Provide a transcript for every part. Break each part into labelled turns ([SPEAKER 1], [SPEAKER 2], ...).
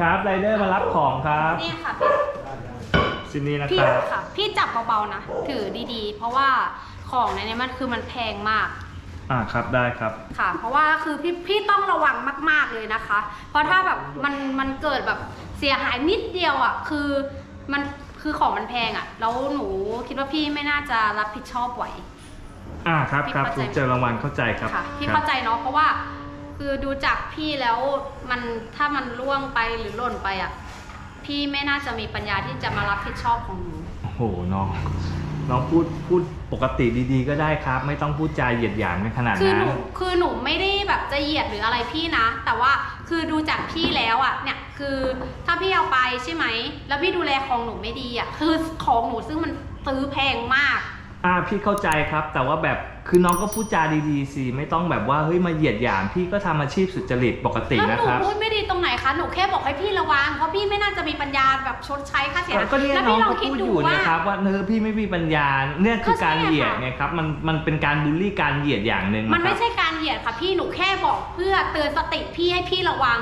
[SPEAKER 1] ครับไรเดอร์มารับของครับ
[SPEAKER 2] นี่ค่ะ
[SPEAKER 1] ซินนี่นะ
[SPEAKER 2] พี่
[SPEAKER 1] ครับ
[SPEAKER 2] ค่ะ พี่จับเบาๆนะ ถือดีๆ เพราะว่าของในนี้มันคือมันแพงมาก
[SPEAKER 1] อ่าครับได้ครับ
[SPEAKER 2] ค่ะ เพราะว่าคือพี่พี่ต้องระวังมาก ๆเลยนะคะ เพราะถ้าแบบมันมันเกิดแบบเสียหายนิดเดียวอะ คือมันคือของมันแพงอะ แล้วหนูคิดว่าพี่ไม่น่าจะรับผิดชอบไหว
[SPEAKER 1] อ่าครับ
[SPEAKER 2] พี่
[SPEAKER 1] ครับ
[SPEAKER 2] เข้าใจ
[SPEAKER 1] ถูกเจอรางวัลเข้าใจครับ
[SPEAKER 2] ค่ะ พี่
[SPEAKER 1] ครับ
[SPEAKER 2] เข้าใจเนาะ เพราะว่า คือดูจากพี่แล้วมันถ้ามันล่วงไปหรือหล่นไปอะ พี่ไม่น่าจะมีปัญญาที่จะมารับผิดชอบของหนู
[SPEAKER 1] โอ้โหน้อง น้องพูดพูดปกติดีๆก็ได้ครับ ไม่ต้องพูดจาเหยียดหยามในขนาด
[SPEAKER 2] คือ
[SPEAKER 1] นั้
[SPEAKER 2] ห
[SPEAKER 1] น
[SPEAKER 2] นูคือหนูไม่ได้แบบจะเหยียดหรืออะไรพี่นะ แต่ว่าคือดูจากพี่แล้วอะเนี่ยคือถ้าพี่เอาไปใช่ไหม แล้วพี่ดูแลของหนูไม่ดีอะคือของหนูซึ่งมันซื้อแพงมาก
[SPEAKER 1] อ่าพี่เข้าใจครับ แต่ว่าแบบคือน้องก็พูดจาดีๆสิไม่ต้องแบบว่าเฮ้ยมาเหยียดหยามพี่ก็ทำอาชีพสุจริตปกติ
[SPEAKER 2] แล้ว
[SPEAKER 1] นะ
[SPEAKER 2] หนู
[SPEAKER 1] ครับ
[SPEAKER 2] พูดไม่ดีตรงไหนคะ หนูแค่บอกให้พี่ระวัง เพราะพี่ไม่น่าจะมีปัญญาแบบชดใช้ค่าเสียหาย
[SPEAKER 1] ก็เนี่ย
[SPEAKER 2] แล้ว
[SPEAKER 1] น้อ
[SPEAKER 2] พี่
[SPEAKER 1] ง
[SPEAKER 2] ลอง
[SPEAKER 1] ก็
[SPEAKER 2] คิด
[SPEAKER 1] พูด
[SPEAKER 2] ดู
[SPEAKER 1] อยู่
[SPEAKER 2] ว่า
[SPEAKER 1] นะครับว่าเนอพี่ไม่มีปัญญาเนี่ยคือ
[SPEAKER 2] ก็ใช่
[SPEAKER 1] การเหยียด
[SPEAKER 2] ค่ะ
[SPEAKER 1] ไงครับมันมันเป็นการบูลลี่การเหยียดอย่างหนึ่ง
[SPEAKER 2] มันไม่ะ
[SPEAKER 1] ครับ
[SPEAKER 2] ใช่การเหยียดค่ะพี่ หนูแค่บอกเพื่อเตือนสติพี่ให้พี่ระวัง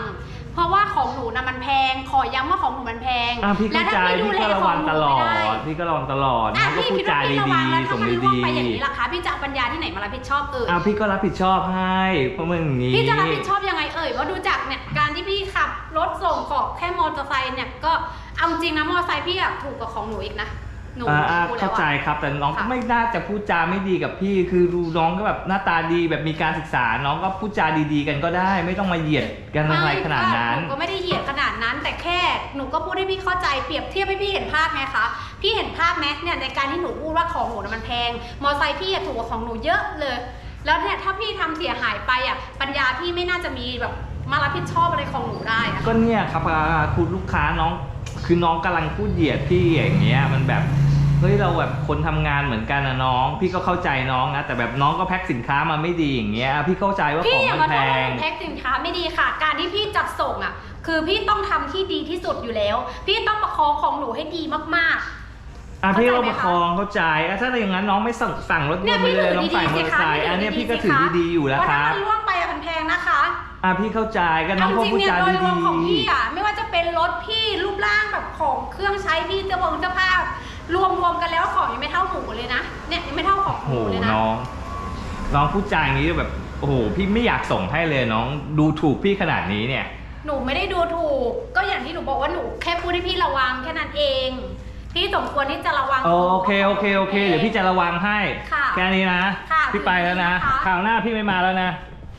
[SPEAKER 2] เพราะว่าของหนูนะมันแพง ขอย้ำว่าของหนูมันแพง
[SPEAKER 1] อ่าพี่เข้าใจ
[SPEAKER 2] และถ้
[SPEAKER 1] พี่
[SPEAKER 2] แล
[SPEAKER 1] ก็ระวัง
[SPEAKER 2] ข
[SPEAKER 1] ต
[SPEAKER 2] ห
[SPEAKER 1] ล
[SPEAKER 2] นู
[SPEAKER 1] อ
[SPEAKER 2] ไม่ได
[SPEAKER 1] พี่ก็ระวังตลอด
[SPEAKER 2] อะ
[SPEAKER 1] น้องก็
[SPEAKER 2] พี่
[SPEAKER 1] พูด
[SPEAKER 2] คิด
[SPEAKER 1] จา
[SPEAKER 2] ว่าพี่ระ
[SPEAKER 1] ดี
[SPEAKER 2] วังแล้ว
[SPEAKER 1] ๆ
[SPEAKER 2] ถ้า
[SPEAKER 1] ส่ง
[SPEAKER 2] มันล่วง
[SPEAKER 1] ดี
[SPEAKER 2] ไปอย่างนี้ล่ะคะพี่จะเอาปัญญาที่ไหนมารับผิดชอบเอ่ย
[SPEAKER 1] ๆอะพี่ก็รับผิดชอบให้เพราะมันอย่างนี้
[SPEAKER 2] พี่จะรับผิดชอบยังไงเอ่ยว่าดูจากเนี่ยการที่พี่ขับรถส่งของแค่มอเตอร์ไซค์เนี่ยก็เอาจริงนะมอเตอร์ไซค์พี่อะถูกกว่าของหนูอีกนะ หนู
[SPEAKER 1] อ่าอ่า
[SPEAKER 2] รู้แล้
[SPEAKER 1] เข้าวใจ
[SPEAKER 2] อะ
[SPEAKER 1] ครับ แต่น้องก็
[SPEAKER 2] ค่ะ
[SPEAKER 1] ไม่น่าจะพูดจาไม่ดีกับพี่ คือดูน้องก็แบบหน้าตาดีแบบมีการศึกษา น้องก็พูดจาดีๆ กันก็ได้ ไม่ต้องมาเหยียดกันอะไรขนาดนั้น
[SPEAKER 2] หนูก็ไม่ได้เหยียดขนาดนั้น แต่แค่หนูก็พูดให้พี่เข้าใจเปรียบเทียบให้พี่เห็นภาพไงคะพี่เห็นภาพไหมเนี่ยในการที่หนูพูดว่าของหนูน่ะมันแพง มอไซค์พี่อะถูกกว่าของหนูเยอะเลย แล้วเนี่ยถ้าพี่ทำเสียหายไปอะปัญญาพี่ไม่น่าจะมีแบบ มารับผิดชอบอะไรของหนูได้อะ
[SPEAKER 1] ก็เนี่ยครับอ่าคุณลูกค้าน้องคือน้องกำลังพูดเหยียดพี่อย่างเงี้ยมันแบบเฮ้ยเราแบบคนทำงานเหมือนกันนะน้อง พี่ก็เข้าใจน้องนะแต่แบบน้องก็แพ็คสินค้ามาไม่ดีอย่างเงี้ยพี่เข้าใจว่าข
[SPEAKER 2] พี่
[SPEAKER 1] อง
[SPEAKER 2] อย่า
[SPEAKER 1] มัน
[SPEAKER 2] มา
[SPEAKER 1] แพ
[SPEAKER 2] โทษว่างหนูแพ็คสินค้าไม่ดีค่ะ การที่พี่จัดส่งอะ คือพี่ต้องทำที่ดีที่สุดอยู่แล้ว พี่ต้องประคองของหนูให้ดีมาก
[SPEAKER 1] อะพี่
[SPEAKER 2] เข้า
[SPEAKER 1] ก็
[SPEAKER 2] ใจไหม
[SPEAKER 1] ประคองเข้าใจอะถ้าอย่างนั้นน้องไม่สั่งสั่งรถ
[SPEAKER 2] ๆ
[SPEAKER 1] ย
[SPEAKER 2] เนี่ย
[SPEAKER 1] นต์ไป
[SPEAKER 2] พี่
[SPEAKER 1] เล
[SPEAKER 2] ถื
[SPEAKER 1] ย
[SPEAKER 2] อ
[SPEAKER 1] น้อง
[SPEAKER 2] ดี
[SPEAKER 1] ใส่
[SPEAKER 2] ๆ
[SPEAKER 1] มอ
[SPEAKER 2] สิ
[SPEAKER 1] เตอร์
[SPEAKER 2] คะ
[SPEAKER 1] ไซค์อันเนี้ยพี่ก็ถือดีๆอยู่แล้ว
[SPEAKER 2] เพราะ
[SPEAKER 1] ค
[SPEAKER 2] ถ้า
[SPEAKER 1] รับ
[SPEAKER 2] มันล่วงไปอะมันแพงนะคะ
[SPEAKER 1] อะพี่เข้าใจก็น้อง
[SPEAKER 2] เอา
[SPEAKER 1] ก็
[SPEAKER 2] จริง
[SPEAKER 1] พูด
[SPEAKER 2] เนี่ย
[SPEAKER 1] จา
[SPEAKER 2] โดยร
[SPEAKER 1] ดี
[SPEAKER 2] วมของพี่
[SPEAKER 1] ๆ
[SPEAKER 2] อะไม่ว่าจะเป็นรถพี่รูปร่างแบบของเครื่องใช้พี่เสื้อผงเสื้อผ้ารวมรวมๆกันแล้วของยังไม่เท่าหนูเลยนะเนี่ยยังไม่เท่าของห
[SPEAKER 1] โอ้
[SPEAKER 2] นู
[SPEAKER 1] โห
[SPEAKER 2] เลยนะ
[SPEAKER 1] น้อง น้องพูดจาอย่างนี้แบบโอ้โหพี่ไม่อยากส่งให้เลยน้องดูถูกพี่ขนาดนี้เนี่ย
[SPEAKER 2] หนูไม่ได้ดูถูก ก็อย่างที่หนูบอกว่าหนูแค่พูดให้พี่ระวังแค่นั้นเอง พี่สมควรที่จะระวัง
[SPEAKER 1] โอเคโอเคโอเค เดี๋ยวพี่จะระวังให้
[SPEAKER 2] ค่ะ
[SPEAKER 1] แค่นี้นะ
[SPEAKER 2] ค่ะ
[SPEAKER 1] พี่ไปแล้วนะ
[SPEAKER 2] ค่ะ
[SPEAKER 1] คราวหน้าพี่ไม่มาแล้วนะ
[SPEAKER 2] ค